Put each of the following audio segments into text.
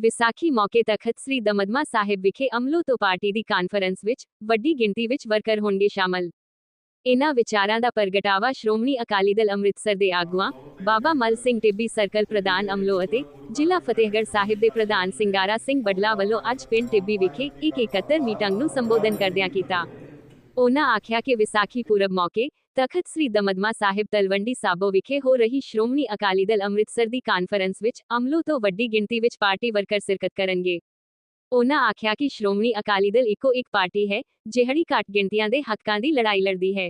ਵਿਸਾਖੀ ਮੌਕੇ ਤਖਤ ਸ੍ਰੀ ਦਮਦਮਾ ਸਾਹਿਬ ਵਿਖੇ ਅਮਲੋ ਤੋਂ ਪਾਰਟੀ ਦੀ ਕਾਨਫਰੰਸ ਵਿੱਚ ਵੱਡੀ ਗਿਣਤੀ ਵਿੱਚ ਵਰਕਰ ਹੋਣਗੇ ਸ਼ਾਮਲ। ਇਨ੍ਹਾਂ ਵਿਚਾਰਾਂ ਦਾ ਪ੍ਰਗਟਾਵਾ ਸ਼੍ਰੋਮਣੀ ਅਕਾਲੀ ਦਲ ਅੰਮ੍ਰਿਤਸਰ ਦੇ ਆਗੂਆਂ, ਬਾਬਾ ਮਲ ਸਿੰਘ ਟਿੱਬੀ ਸਰਕਲ ਪ੍ਰਧਾਨ ਅਮਲੋ ਅਤੇ ਜ਼ਿਲ੍ਹਾ ਫਤਿਹਗੜ੍ਹ ਸਾਹਿਬ ਦੇ ਪ੍ਰਧਾਨ ਸਿੰਗਾਰਾ ਸਿੰਘ ਬਡਲਾ ਵੱਲੋਂ ਅੱਜ ਪਿੰਡ ਟਿੱਬੀ ਵਿਖੇ ਇੱਕ ਇਕੱਤਰ ਮੀਟਿੰਗ ਨੂੰ ਸੰਬੋਧਨ ਕਰਦਿਆਂ ਕੀਤਾ। ਉਹਨਾਂ ਆਖਿਆ ਕਿ ਵਿਸਾਖੀ ਪੁਰਬ ਮੌਕੇ ਤਖਤ ਸ੍ਰੀ ਦਮਦਮਾ ਸਾਹਿਬ ਤਲਵੰਡੀ ਸਾਬੋ ਵਿਖੇ ਹੋ ਰਹੀ ਸ਼੍ਰੋਮਣੀ ਅਕਾਲੀ ਦਲ ਅੰਮ੍ਰਿਤਸਰ ਦੀ ਕਾਨਫਰੰਸ ਵਿੱਚ ਅਮਲੋ ਤੋਂ ਵੱਡੀ ਗਿਣਤੀ ਵਿੱਚ ਪਾਰਟੀ ਵਰਕਰ ਸ਼ਿਰਕਤ ਕਰਨਗੇ। ਉਨ੍ਹਾਂ ਆਖਿਆ ਕਿ ਸ਼੍ਰੋਮਣੀ ਅਕਾਲੀ ਦਲ ਇੱਕੋ ਇੱਕ ਪਾਰਟੀ ਹੈ ਜਿਹੜੀ ਘੱਟ ਗਿਣਤੀਆਂ ਦੇ ਹੱਕਾਂ ਦੀ ਲੜਾਈ ਲੜਦੀ ਹੈ।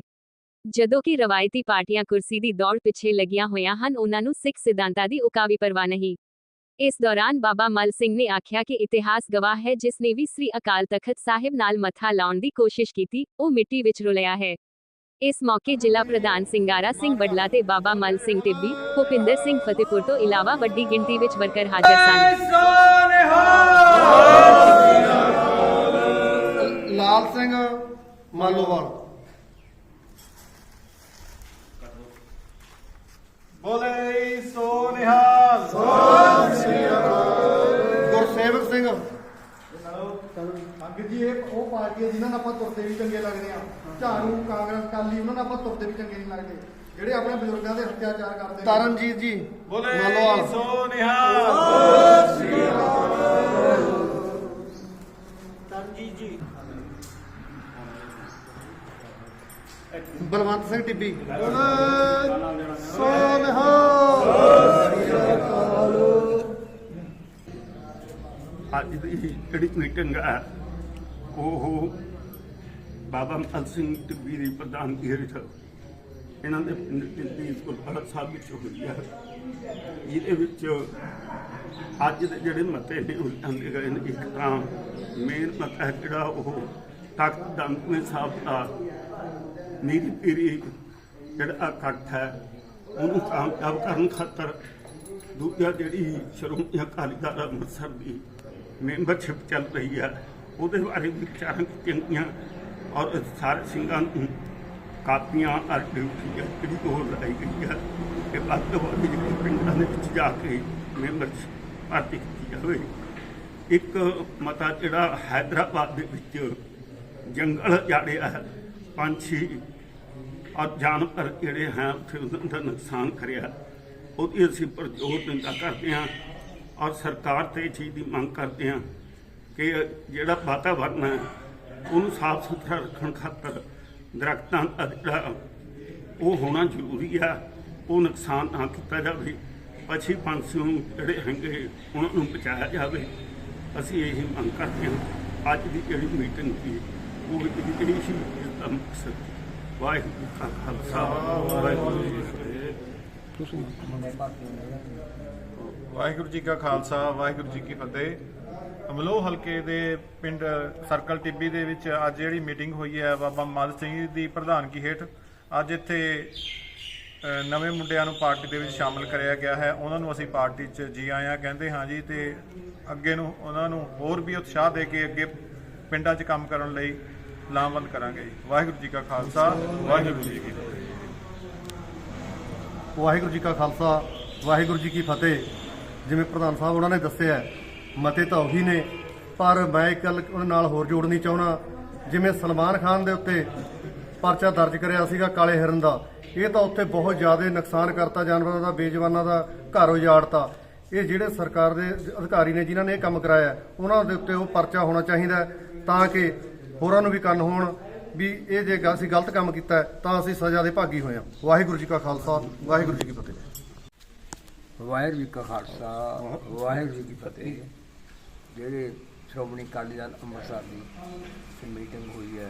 ਜਦੋਂ ਕਿ ਰਵਾਇਤੀ ਪਾਰਟੀਆਂ ਕੁਰਸੀ ਦੀ ਦੌੜ ਪਿੱਛੇ ਲੱਗੀਆਂ ਹੋਈਆਂ ਹਨ ਉਹਨਾਂ ਨੂੰ ਸਿੱਖ ਸਿਧਾਂਤਾਂ ਦੀ ਉਕਾਵੀ ਪਰਵਾਹ ਨਹੀਂ। ਇਸ ਦੌਰਾਨ ਬਾਬਾ ਮਲ ਸਿੰਘ ਨੇ ਆਖਿਆ ਕਿ ਇਤਿਹਾਸ ਗਵਾਹ ਹੈ, ਜਿਸ ਨੇ ਵੀ ਸ੍ਰੀ ਅਕਾਲ ਤਖਤ ਸਾਹਿਬ ਨਾਲ ਮੱਥਾ ਲਾਉਣ ਦੀ ਕੋਸ਼ਿਸ਼ ਕੀਤੀ, ਉਹ ਮਿੱਟੀ ਵਿੱਚ ਰੁਲਿਆ ਹੈ। ਇਸ ਮੌਕੇ ਜ਼ਿਲ੍ਹਾ ਪ੍ਰਧਾਨ ਸਿੰਗਾਰਾ ਸਿੰਘ ਬਡਲਾ ਤੇ ਬਾਬਾ ਮਲ ਸਿੰਘ ਟਿੱਬੀ, ਭੁਪਿੰਦਰ ਸਿੰਘ ਫਤਿਹਪੁਰ ਤੋਂ ਇਲਾਵਾ ਵੱਡੀ ਗਿਣਤੀ ਵਿੱਚ ਵਰਕਰ ਹਾਜ਼ਰ ਸਨ। ਲਾਲ ਸਿੰਘ ਮਾਲੋਵਾਲ। ਬੋਲੇ ਸੋ ਨਿਹਾਲ ਗੁਰਸੇਵਕ ਸਿੰਘ ਅੰਗਦ ਜੀ ਇਹ ਉਹ ਪਾਰਟੀ ਹੈ ਜਿਨ੍ਹਾਂ ਨਾਲ ਆਪਾਂ ਤੁਰਦੇ ਵੀ ਚੰਗੇ ਲੱਗਦੇ ਆ ਝਾੜੂ ਕਾਂਗਰਸ ਕਾਲੀ ਉਹਨਾਂ ਨਾਲ ਆਪਾਂ ਤੁਰਦੇ ਵੀ ਚੰਗੇ ਨਹੀਂ ਲੱਗਦੇ। ਜਿਹੜੇ ਆਪਣੇ ਬਜ਼ੁਰਗਾਂ ਦੇ ਅਤਿਆਚਾਰ ਕਰਦੇ ਨੇ। ਤਰਨਜੀਤ ਜੀ ਬੋਲੇ ਸੋ ਨਿਹਾਲ ਬਲਵੰਤ ਸਿੰਘ ਟਿੱਬੀ। ਸੋ ਨਿਹਾਲ ਅੱਜ ਦੀ ਜਿਹੜੀ ਮੀਟਿੰਗ ਹੈ ਉਹ ਬਾਬਾ ਮਲ ਸਿੰਘ ਟਿੱਬੀ ਦੀ ਪ੍ਰਧਾਨਗੀ ਹੇਠ ਇਹਨਾਂ ਦੇ ਪਿੰਡ ਟਿੱਬੀ ਗੁਰਦੁਆਰਾ ਸਾਹਿਬ ਵਿੱਚ ਹੋਈ ਹੈ। ਇਹਦੇ ਵਿੱਚ ਅੱਜ ਦੇ ਜਿਹੜੇ ਮਤੇ ਨੇ ਉਹ ਲਿਆਂਦੇ ਗਏ ਨੇ। ਇੱਕ ਤਾਂ ਮੇਨ ਮਤਾ ਹੈ ਜਿਹੜਾ ਉਹ ਤਖਤ ਦਮਦਮੇ ਸਾਹਿਬ ਦਾ ਨੀਰੀ ਪੀਰੀ ਜਿਹੜਾ ਇਕੱਠ ਹੈ, ਉਹਨੂੰ ਕਾਮਯਾਬ ਕਰਨ ਖਾਤਰ ਦੂਜਾ ਜਿਹੜੀ ਸ਼੍ਰੋਮਣੀ ਅਕਾਲੀ ਦਲ ਅੰਮ੍ਰਿਤਸਰ ਦੀ ਮੈਂਬਰਸ਼ਿਪ ਚੱਲ ਰਹੀ ਹੈ। ਉਹਦੇ ਬਾਰੇ ਵੀ ਵਿਚਾਰਾਂ ਕੀਤੀਆਂ ਗਈਆਂ ਔਰ ਸਾਰੇ ਸਿੰਘਾਂ ਨੂੰ ਕਾਪੀਆਂ ਔਰ ਡਿਊਟੀ ਹੈ ਜਿਹੜੀ ਉਹ ਲਾਈ ਗਈ ਹੈ ਕਿ ਵੱਧ ਤੋਂ ਵੱਧ ਜਿਹੜੇ ਪਿੰਡਾਂ ਦੇ ਵਿੱਚ ਜਾ ਕੇ ਮੈਂਬਰਸ਼ਿਪ ਭਰਤੀ ਕੀਤੀ ਜਾਵੇ। ਇੱਕ ਮਤਾ ਜਿਹੜਾ ਹੈਦਰਾਬਾਦ ਦੇ ਵਿੱਚ ਜੰਗਲ ਜਾੜਿਆ ਹੈ ਪੰਛੀ ਔਰ ਜਾਨਵਰ ਜਿਹੜੇ ਹੈ ਉੱਥੇ ਉਹਨਾਂ ਦਾ ਨੁਕਸਾਨ ਕਰਿਆ। ਉਹਦੀ ਅਸੀਂ ਪਰ ਜ਼ੋਰ ਨਿੰਦਾ ਕਰਦੇ ਹਾਂ ਔਰ ਸਰਕਾਰ ਤੇ ਚੀਜ਼ ਦੀ ਮੰਗ ਕਰਦੇ ਹਾਂ ਕਿ ਜਿਹੜਾ ਵਾਤਾਵਰਨ ਹੈ ਉਹਨੂੰ ਸਾਫ਼ ਸੁਥਰਾ ਰੱਖਣ ਖਾਤਰ ਦਰਖਤਾਂ ਦਾ ਜਿਹੜਾ ਉਹ ਹੋਣਾ ਜ਼ਰੂਰੀ ਆ ਉਹ ਨੁਕਸਾਨ ਨਾ ਕੀਤਾ ਜਾਵੇ। ਪਛੀ ਪੰਛੀ ਨੂੰ ਜਿਹੜੇ ਹੈਗੇ ਉਹਨਾਂ ਨੂੰ ਬਚਾਇਆ ਜਾਵੇ। ਅਸੀਂ ਇਹ ਮੰਗ ਕਰਦੇ ਹਾਂ। ਅੱਜ ਦੀ ਜਿਹੜੀ ਮੀਟਿੰਗ ਸੀ ਉਹ ਜਿਹੜੀ ਸੀ ਇਸ ਦਾ ਮਕਸਦ ਸੀ। ਵਾਹਿਗੁਰੂ ਜੀ ਕਾ ਖਾਲਸਾ ਵਾਹਿਗੁਰੂ ਜੀ ਕੀ ਫਤਿਹ। ਵਾਹਿਗੁਰੂ ਜੀ ਕਾ ਖਾਲਸਾ ਵਾਹਿਗੁਰੂ ਜੀ ਕੀ ਫਤਿਹ। ਅਮਲੋ ਹਲਕੇ ਦੇ ਪਿੰਡ ਸਰਕਲ ਟਿੱਬੀ ਦੇ ਵਿੱਚ ਅੱਜ ਜਿਹੜੀ ਮੀਟਿੰਗ ਹੋਈ ਹੈ ਬਾਬਾ ਮਲ ਸਿੰਘ ਦੀ ਪ੍ਰਧਾਨਗੀ ਹੇਠ, ਅੱਜ ਇੱਥੇ ਨਵੇਂ ਮੁੰਡਿਆਂ ਨੂੰ ਪਾਰਟੀ ਦੇ ਵਿੱਚ ਸ਼ਾਮਲ ਕਰਿਆ ਗਿਆ ਹੈ। ਉਹਨਾਂ ਨੂੰ ਅਸੀਂ ਪਾਰਟੀ 'ਚ ਜੀ ਆਇਆਂ ਕਹਿੰਦੇ ਹਾਂ ਜੀ ਤੇ ਅੱਗੇ ਨੂੰ ਉਹਨਾਂ ਨੂੰ ਹੋਰ ਵੀ ਉਤਸ਼ਾਹ ਦੇ ਕੇ ਅੱਗੇ ਪਿੰਡਾਂ 'ਚ ਕੰਮ ਕਰਨ ਲਈ ਲਾਮਬੰਦ ਕਰਾਂਗੇ ਜੀ। ਵਾਹਿਗੁਰੂ ਜੀ ਕਾ ਖਾਲਸਾ, ਵਾਹਿਗੁਰੂ ਜੀ ਕੀ ਫਤਿਹ। ਵਾਹਿਗੁਰੂ ਜੀ ਕਾ ਖਾਲਸਾ, ਵਾਹਿਗੁਰੂ ਜੀ ਕੀ ਫਤਿਹ। ਜਿਵੇਂ ਪ੍ਰਧਾਨ ਸਾਹਿਬ ਉਹਨਾਂ ਨੇ ਦੱਸਿਆ ਮਤੇ ਤਾਂ ਉਹੀ ਨੇ, ਪਰ ਮੈਂ ਇੱਕ ਗੱਲ ਉਹਨਾਂ ਨਾਲ ਹੋਰ ਜੋੜਨੀ ਚਾਹਣਾ ਜਿਵੇਂ ਸਲਮਾਨ ਖਾਨ ਦੇ ਉੱਤੇ ਪਰਚਾ ਦਰਜ ਕਰਿਆ ਸੀਗਾ ਕਾਲੇ ਹਿਰਨ ਦਾ, ਇਹ ਤਾਂ ਉੱਥੇ ਬਹੁਤ ਜ਼ਿਆਦਾ ਨੁਕਸਾਨ ਕਰਤਾ ਜਾਨਵਰਾਂ ਦਾ, ਬੇਜਵਾਨਾਂ ਦਾ, ਘਰ ਉਜਾੜਤਾ। ਇਹ ਜਿਹੜੇ ਸਰਕਾਰ ਦੇ ਅਧਿਕਾਰੀ ਨੇ ਜਿਨ੍ਹਾਂ ਨੇ ਇਹ ਕੰਮ ਕਰਾਇਆ, ਉਹਨਾਂ ਦੇ ਉੱਤੇ ਉਹ ਪਰਚਾ ਹੋਣਾ ਚਾਹੀਦਾ ਤਾਂ ਕਿ ਹੋਰਾਂ ਨੂੰ ਵੀ ਕੰਨ ਹੋਣ ਵੀ ਇਹ ਜੇ ਅਸੀਂ ਗਲਤ ਕੰਮ ਕੀਤਾ ਤਾਂ ਅਸੀਂ ਸਜ਼ਾ ਦੇ ਭਾਗੀ ਹੋਏ ਹਾਂ। ਵਾਹਿਗੁਰੂ ਜੀ ਕਾ ਖਾਲਸਾ, ਵਾਹਿਗੁਰੂ ਜੀ ਕੀ ਫਤਿਹ। ਵਾਹਿਗੁਰੂ ਜੀ ਕਾ ਖਾਲਸਾ, ਵਾਹਿਗੁਰੂ ਜੀ ਕੀ ਫਤਿਹ। ਜਿਹੜੇ ਸ਼੍ਰੋਮਣੀ ਅਕਾਲੀ ਦਲ ਅੰਮ੍ਰਿਤਸਰ ਦੀ। ਮੀਟਿੰਗ ਹੋਈ ਹੈ।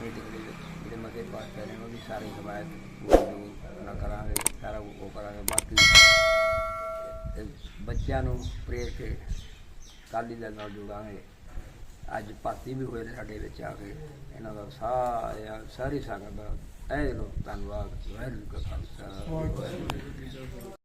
ਮੀਟਿੰਗ ਦੇ ਵਿੱਚ ਜਿਹੜੇ ਮਤੇ ਪਾਸ ਕਰ ਰਹੇ ਨੇ ਉਹਦੀ ਸਾਰੀ ਹਮਾਇਤ ਪੂਰੀ ਨਾ ਕਰਾਂਗੇ, ਸਾਰਾ ਉਹ ਕਰਾਂਗੇ। ਬਾਕੀ ਬੱਚਿਆਂ ਨੂੰ ਪ੍ਰੇਰ ਕੇ ਅਕਾਲੀ ਦਲ ਨਾਲ ਜੁੜਾਂਗੇ। ਅੱਜ ਭਾਤੀ ਵੀ ਹੋਏ ਨੇ ਸਾਡੇ ਵਿੱਚ ਆ ਕੇ। ਇਹਨਾਂ ਦਾ ਸਾਰਾ ਸਾਰੀ ਸੰਗਤ ਦਾ ਤਹਿ ਦਿਲੋਂ ਧੰਨਵਾਦ। ਵਾਹਿਗੁਰੂ ਜੀ ਕਾ ਖਾਲਸਾ